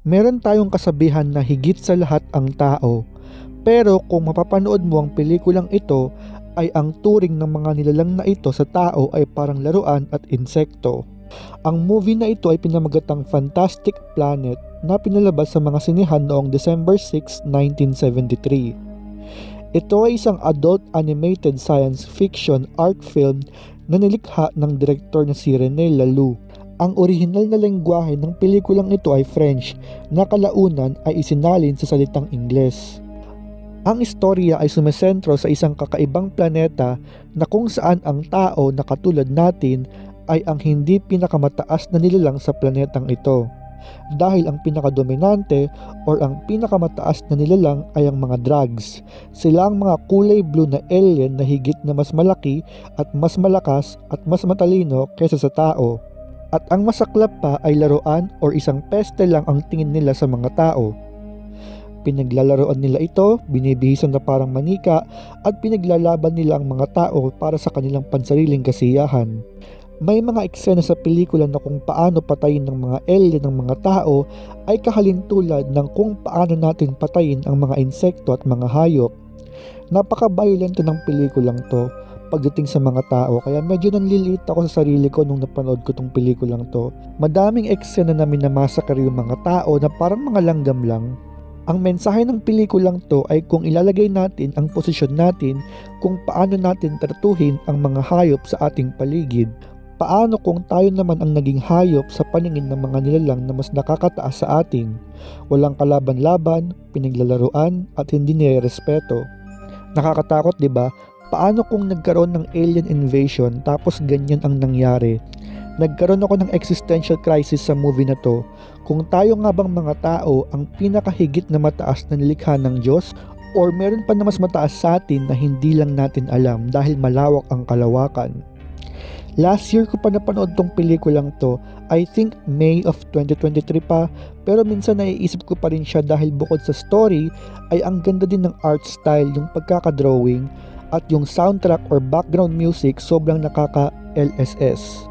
Meron tayong kasabihan na higit sa lahat ang tao. Pero kung mapapanood mo ang pelikulang ito, ay ang turing ng mga nilalang na ito sa tao ay parang laruan at insekto. Ang movie na ito ay pinamagatang Fantastic Planet na pinalabas sa mga sinihan noong December 6, 1973. Ito ay isang adult animated science fiction art film na nilikha ng direktor na si Rene Laloux. Ang orihinal na lengguwahe ng pelikulang ito ay French na kalaunan ay isinalin sa salitang Ingles. Ang istorya ay sumesentro sa isang kakaibang planeta na kung saan ang tao na katulad natin ay ang hindi pinakamataas na nilalang sa planetang ito. Dahil ang pinakadominante or ang pinakamataas na nilalang ay ang mga drugs. Sila ang mga kulay blue na alien na higit na mas malaki at mas malakas at mas matalino kaysa sa tao. At ang masaklap pa ay laruan or isang peste lang ang tingin nila sa mga tao. Pinaglalaroan nila ito, binibihisan na parang manika at pinaglalaban nila ang mga tao para sa kanilang pansariling kasiyahan. May mga eksena sa pelikula na kung paano patayin ng mga alien ng mga tao ay kahalintulad ng kung paano natin patayin ang mga insekto at mga hayop. Napaka-violento ng pelikulang to pagdating sa mga tao kaya medyo nanliliit ako sa sarili ko nung napanood ko tong pelikulang to. Madaming eksena na minamasakar yung mga tao na parang mga langgam lang. Ang mensahe ng pelikulang to ay kung ilalagay natin ang posisyon natin kung paano natin tratuhin ang mga hayop sa ating paligid. Paano kung tayo naman ang naging hayop sa paningin ng mga nilalang na mas nakakataas sa atin? Walang kalaban-laban, pinaglalaruan at hindi nirespeto. Nakakatakot 'di ba? Paano kung nagkaroon ng alien invasion tapos ganyan ang nangyari? Nagkaroon ako ng existential crisis sa movie na to. Kung tayo nga bang mga tao ang pinakahigit na mataas na nilikha ng Diyos or meron pa na mas mataas sa atin na hindi lang natin alam dahil malawak ang kalawakan. Last year ko pa napanood tong pelikulang to, I think May of 2023 pa, pero minsan naiisip ko pa rin siya dahil bukod sa story ay ang ganda din ng art style, yung pagkakadrawing at yung soundtrack or background music sobrang nakaka-LSS.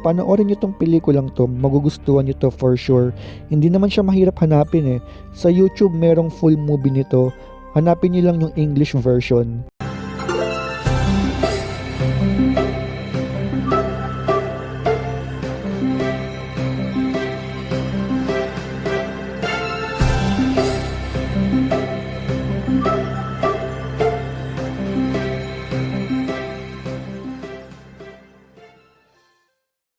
Panoorin nyo tong pelikulang to, magugustuhan nyo to for sure. Hindi naman siya mahirap hanapin eh. Sa YouTube merong full movie nito, hanapin nyo lang yung English version.